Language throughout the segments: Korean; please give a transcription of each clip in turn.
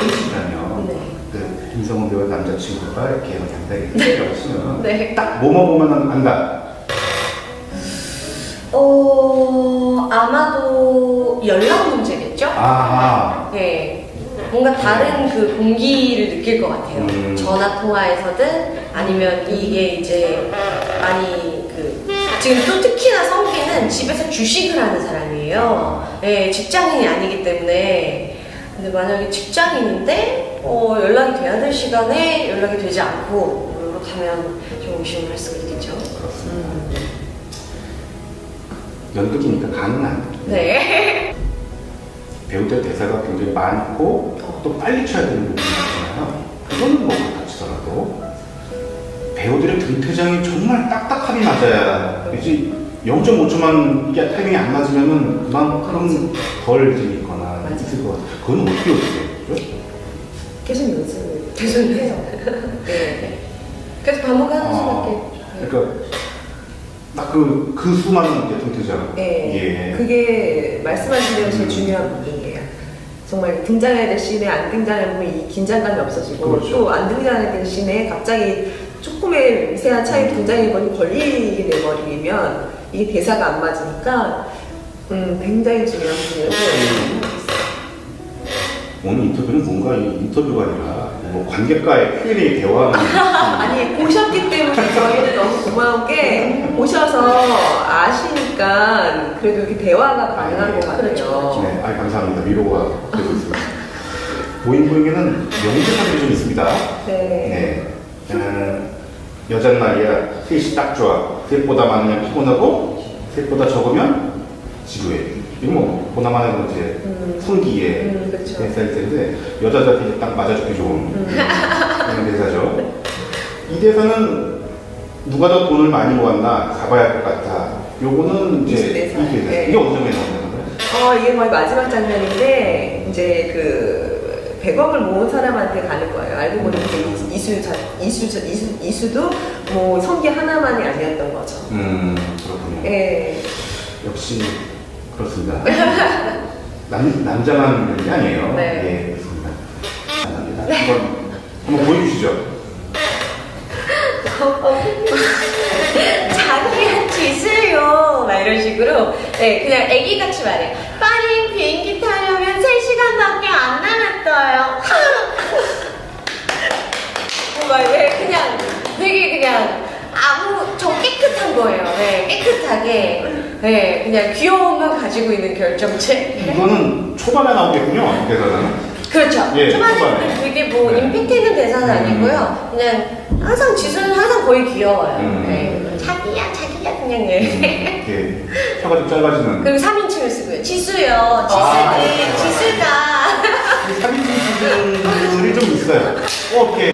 끊으시잖아요. 네. 그 김성훈 배우 남자친구가 이렇게 장단이 끊으시면 네. 딱 뭐뭐 보면 안다. 어, 아마도 연락 문제겠죠? 아하. 네. 뭔가 다른 그 공기를 느낄 것 같아요. 음. 전화 통화에서든 아니면 이게 이제 많이 그 지금 또 특히나 성기는 집에서 주식을 하는 사람이에요. 네, 직장인이 아니기 때문에. 근데 만약에 직장인인데 어, 연락이 돼야 될 시간에 연락이 되지 않고 그렇다면 좀 의심을 할 수가 있겠죠. 음. 연극이니까 가능한. 네. 배우들 대사가 굉장히 많고 또 빨리 쳐야 되는 부분이 있잖아요. 그거는 뭐 그렇다 치더라도 배우들의 등퇴장이 정말 딱딱하게 맞아야 이제 0.5초만 이게 타이밍이 안 맞으면은 그만큼 덜 재밌거나 맞아요. 있을 것 같아요. 그건 어떻게 어떻게? 계속 연습을 계속 해요. 네. 그래서 반복하는 아, 수밖에. 그러니까 딱그그 수많은 이제 등퇴장. 네, 예. 그게 말씀하신 대로 제일 음. 중요한 부분이에요. 정말 등장해야 될 씬에 안 등장하면 이 긴장감이 없어지고 그렇죠. 또 안 등장해야 될 씬에 갑자기 조금의 미세한 차이 음. 등장해버리 걸리게 돼버리면 이게 대사가 안 맞으니까 음, 굉장히 중요한 생각하고 있어요. 오늘 인터뷰는 뭔가 이 인터뷰가 아니라 뭐 관객과의 Q&A 대화하는 아니 보셨기 때문에 저희는 너무 고마운 게 보셔서 아시니까 그래도 이렇게 대화가 가능한 것 같아요. 그렇죠, 그렇죠. 네, 아 감사합니다. 위로가 되고 있습니다. 보잉보잉에는 명대사들이 좀 있습니다. 네. 네. 음, 여잔 말이야, 셋이 딱 좋아. 셋보다 많으면 피곤하고, 셋보다 적으면 지루해. 이거 뭐, 보나마나 이제 음. 풍기에 음. 대사일 텐데, 여자들한테 이제 딱 맞아주기 좋은 음. 그런 대사죠. 이 대사는 누가 더 돈을 많이 모았나 가봐야 할 것 같아. 요거는 이제 대사. 이게 네. 이게 어느 정도에 나오는 거예요? 어, 이게 거의 마지막 장면인데, 이제 그, 100억을 모은 사람한테 가는 거예요. 알고 보니 그 이수, 자, 이수, 자- 이수, 이수도 뭐 성기 하나만이 아니었던 거죠. 음 그렇군요. 예. 역시 그렇습니다. 남 남자만 그런 게 아니에요. 네. 예 그렇습니다. 감사합니다. 한번 한번 보여주시죠. 자기야 지수요 막 이런 식으로 네 그냥 애기같이 말해 파리 비행기 타려면 3시간밖에 안 남았어요 막왜 그냥 되게 그냥 아무 좀 깨끗한 거예요 네 깨끗하게 네 그냥 귀여움만 가지고 있는 결정체 이거는 초반에 나오겠군요. 대사는. 그렇죠 예, 초반에 초반에. 되게 뭐 네. 임팩트 있는 대사는 음. 아니고요 그냥 항상 지수는 항상 거의 귀여워요 음. 네. 자기야 자기야 그냥 네. 이렇게 혀가 좀 짧아지는. 그리고 3인칭을 쓰고요. 지수요. 아. 지수는 지수가. 사기친 분들이 좀 있어요. 어, 이렇게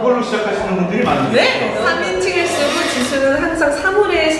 이걸로 시작하시는 분들이 많은데. 네? 3인칭을 지수는 항상 사물에